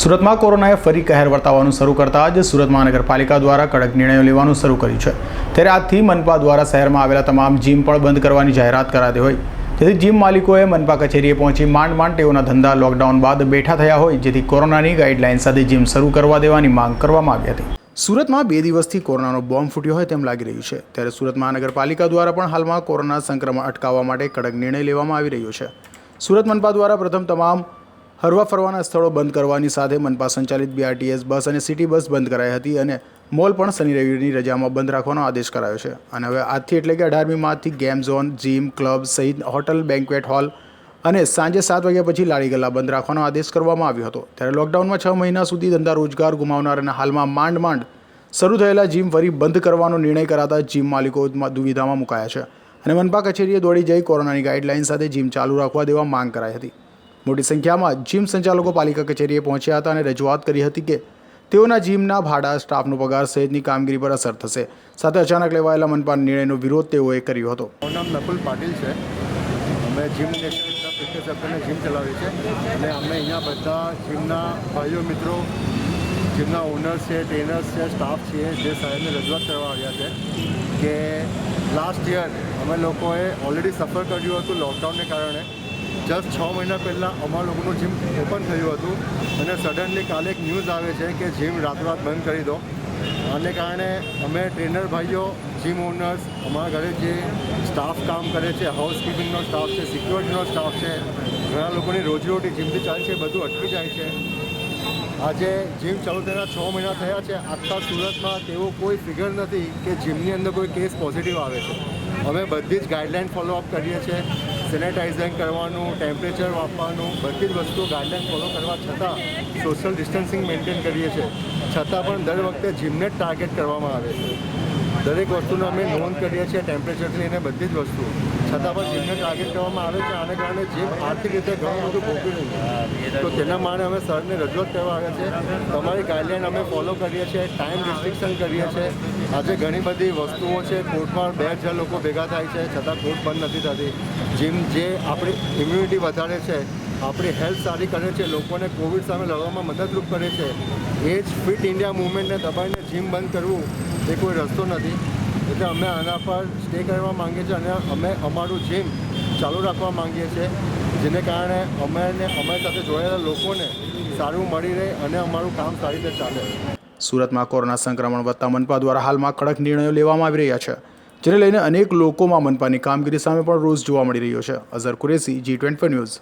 સુરતમાં કોરોનાએ ફરી કહેર વર્તાવવાનું શરૂ કરતા જ સુરત મહાનગરપાલિકા દ્વારા કડક નિર્ણયો લેવાનું શરૂ કર્યું છે. ત્યારે આજથી મનપા દ્વારા શહેરમાં આવેલા તમામ જીમ પણ બંધ કરવાની જાહેરાત કરાતી હોય. જેથી જીમ માલિકોએ મનપા કચેરીએ પહોંચી માંડ માંડ તેઓના ધંધા લોકડાઉન બાદ બેઠા થયા હોય, જેથી કોરોનાની ગાઈડલાઇન સાથે જીમ શરૂ કરવા દેવાની માંગ કરવામાં આવી હતી. સુરતમાં બે દિવસથી કોરોનાનો બોમ્બ ફૂટ્યો હોય તેમ લાગી રહ્યું છે. ત્યારે સુરત મહાનગરપાલિકા દ્વારા પણ હાલમાં કોરોના સંક્રમણ અટકાવવા માટે કડક નિર્ણય લેવામાં આવી રહ્યો છે. સુરત મનપા દ્વારા પ્રથમ તમામ હરવા ફરવાના સ્થળો બંધ કરવાની સાથે મનપા સંચાલિત બીઆરટીએસ બસ અને સિટી બસ બંધ કરાઈ હતી અને મોલ પણ શનિ રવિની રજામાં બંધ રાખવાનો આદેશ કરાયો છે. અને હવે આજથી એટલે કે અઢારમી માર્ચથી ગેમ ઝોન, જીમ, ક્લબ સહિત હોટલ બેન્ક્વેટ હોલ અને સાંજે સાત વાગ્યા પછી લાળી ગલ્લા બંધ રાખવાનો આદેશ કરવામાં આવ્યો હતો. ત્યારે લોકડાઉનમાં છ મહિના સુધી ધંધા રોજગાર ગુમાવનાર અને હાલમાં માંડ માંડ શરૂ થયેલા જીમ ફરી બંધ કરવાનો નિર્ણય કરાતા જીમ માલિકો દુવિધામાં મુકાયા છે. અને મનપા કચેરીએ દોડી જઈ કોરોનાની ગાઈડલાઇન સાથે જીમ ચાલુ રાખવા દેવા માંગ કરાઈ હતી. મોટી સંખ્યામાં જીમ સંચાલકો પાલિકા કચેરીએ પહોંચ્યા હતા અને રજૂઆત કરી હતી કે તેઓના જીમના ભાડા, સ્ટાફનો પગાર સહિતની કામગીરી પર અસર થશે. સાથે અચાનક લેવાયેલા મનપા નિર્ણયનો વિરોધ તેઓએ કર્યો હતો. નામ નકુલ પાટીલ છે. અમે જીમ જીમ ચલાવીએ છીએ અને અમે અહીંયા બધા જીમના ભાઈઓ, મિત્રો, જીમના ઓનર્સ છે, ટ્રેનર્સ છે, સ્ટાફ છીએ, જે સાહેબને રજૂઆત કરવા આવ્યા છે કે લાસ્ટ યર અમે લોકોએ ઓલરેડી સફર કર્યું હતું લોકડાઉનને કારણે. જસ્ટ છ મહિના પહેલાં અમારા લોકોનું જીમ ઓપન થયું હતું અને સડનલી કાલે એક ન્યૂઝ આવે છે કે જીમ રાતોરાત બંધ કરી દો. આને કારણે અમે ટ્રેનર ભાઈઓ જીમ ઓનર્સ અમારા ઘરે જે સ્ટાફ કામ કરે છે હાઉસકીપિંગનો સ્ટાફ છે સિક્યોરિટીનો સ્ટાફ છે, ઘણા લોકોની રોજીરોટી જીમથી ચાલે છે, બધું અટકી જાય છે. આજે જીમ ચાલુ થયેલા છ મહિના થયા છે. આખા સુરતમાં તેવો કોઈ ફિગર નથી કે જીમની અંદર કોઈ કેસ પોઝિટિવ આવે છે. અમે બધી જ ગાઈડલાઇન ફોલોઅપ કરીએ છીએ. સેનેટાઇઝિંગ કરવાનું ટેમ્પરેચર વાપરવાનું, બધી જ વસ્તુઓ ગાઈડલાઇન ફોલો કરવા છતાં સોશિયલ ડિસ્ટન્સિંગ મેન્ટેન કરીએ છીએ. છતાં પણ દર વખતે જીમને જ ટાર્ગેટ કરવામાં આવે છે. દરેક વસ્તુનો અમે નોંધ કરીએ છીએ ટેમ્પરેચરથી લઈને બધી જ વસ્તુ છતાં પણ જીમને ટાર્ગેટ કરવામાં આવે છે, આને કારણે જીમ આર્થિક રીતે ઘણું બધું ભોગવ્યું તો તેના માટે અમે સરને રજૂઆત કરવા આવ્યા છે. તમારી ગાઈડલાઇન અમે ફોલો કરીએ છીએ ટાઈમ રિસ્ટ્રિક્શન કરીએ છીએ. આજે ઘણી બધી વસ્તુઓ છે, કોર્ટમાં બે હજાર લોકો ભેગા થાય છે, છતાં કોર્ટ બંધ નથી થતી. જીમ જે આપણી ઇમ્યુનિટી વધારે છે, આપણી હેલ્થ સારી કરે છે, લોકોને કોવિડ સામે લડવામાં મદદરૂપ કરે છે, એ જ ફિટ ઇન્ડિયા મુવમેન્ટને દબાઈને જીમ બંધ કરવું એ કોઈ રસ્તો નથી. એટલે અમે આના પર સ્ટે કરવા માંગીએ છીએ અને અમે અમારું જીમ ચાલુ રાખવા માંગીએ છીએ, જેને કારણે અમે અમારી સાથે જોડાયેલા લોકોને સારું મળી રહે અને અમારું કામ સારી રીતે ચાલે. સુરતમાં કોરોના સંક્રમણ વધતા મનપા દ્વારા હાલમાં કડક નિર્ણયો લેવામાં આવી રહ્યા છે, જેને લઈને અનેક લોકોમાં મનપાની કામગીરી સામે પણ રોષ જોવા મળી રહ્યો છે. Azhar Qureshi G twenty news